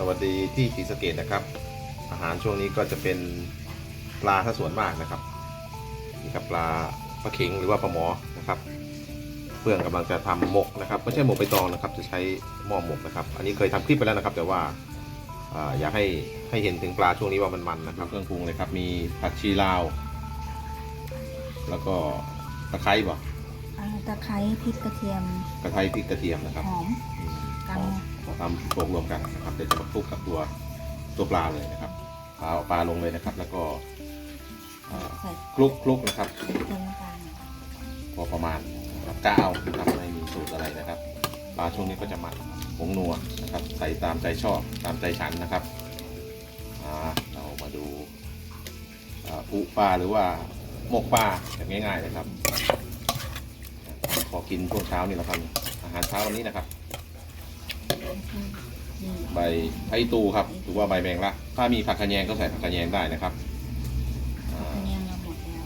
สวัสดีที่ศรีสะเกดนะครับ อาหารช่วงนี้ก็จะเป็นปลาถ้าส่วนมากนะครับนี่ครับปลาปลาเข็งหรือว่าปลาหมอนะครับเพื่อนกำลังจะทำหมกนะครับไม่ใช่หมกใบตองนะครับ จะใช้หม้อหมกนะครับ อันนี้เคยทำคลิปไปแล้วนะครับ แต่ว่าอ่าอยากให้ให้เห็นถึงปลาช่วงนี้ว่ามันมันนะครับเครื่องปรุงเลยครับมีผักชีลาว แล้วก็ตะไคร้บ่อ่าตะไคร้พริกกระเทียมตะไคร้พริกกระเทียมนะครับหอมอืมกันเอา ทำโขลกรวมกันนะครับเดี๋ยวจะมาคลุกกับตัวตัวปลาเลยนะครับเอาปลาลงเลยนะครับ แล้วก็เอ่อใส่คลุกคลุกนะครับเติมน้ำตาลพอประมาณนะครับก้าวนะครับไม่มีสูตรอะไรนะครับปลาช่วงนี้ก็จะมันผงนัวนะครับ ใส่ตามใจชอบตามใจฉันนะครับอ่าเรามาดูอ่าปุปลาหรือว่าหมกปลาแบบง่ายๆนะครับพอกินช่วงเช้านี่เราทำอาหารเช้าวันนี้นะครับนี่ ใบไผ่ตูครับหรือว่าใบแมงละถ้ามีผักขะแยงก็ใส่ผักขะแยงได้นะครับอ่ากระเทียมเราหมดแล้ว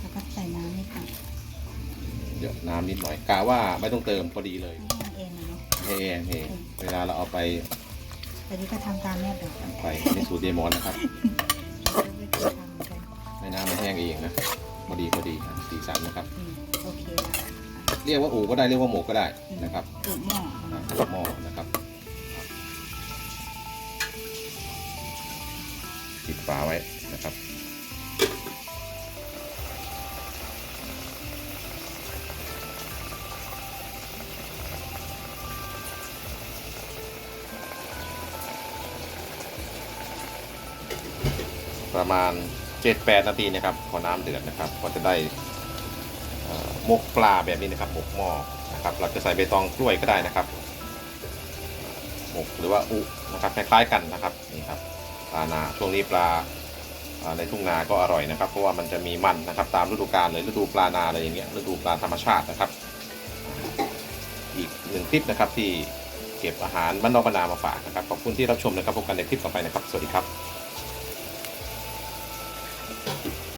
แล้วก็ใส่น้ำนิดหน่อยเดี๋ยวน้ำนิดหน่อยกะว่าไม่ต้องเติมพอดีเลยให้มันเองนะเนาะเฮเองเฮเวลาเราเอาไปแต่นี่ก็ทำตามแม่แบบไปในสูตรเดมอนนะครับไม่เคยทำเหมือนกันให้น้ำมันแห้งเองนะพอดีพอดีนะสีสันนะครับอืมโอเคแล้ว เรียกว่าอูก็ได้เรียกว่าหมกก็ได้นะครับตุ่หม้ออ่าหม้อนะครับปิดฝาไว้นะครับ ประมาณ 7-8 นาทีนะครับ พอน้ำเดือดนะครับ ก็จะได้เอ่อห หมกปลาแบบนี้นะครับหมกหม้อนะครับเราจะใส่ใบตองกล้วยก็ได้นะครับหมกหรือว่าอุนะครับคล้ายๆกันนะครับนี่ครับปลานาช่วงนี้ปลาในทุ่งนาก็อร่อยนะครับ เพราะว่ามันจะมีมันนะครับ ตามฤดูกาลเลยฤดูปลานาอะไรอย่างเงี้ยฤดูปลาธรรมชาตินะครับ อีกหนึ่งคลิปนะครับที่เก็บอาหารบ้านนอกบ้านนามาฝากนะครับขอบคุณที่รับชมนะครับพบกันในคลิปต่อไปนะครับ สวัสดีครับ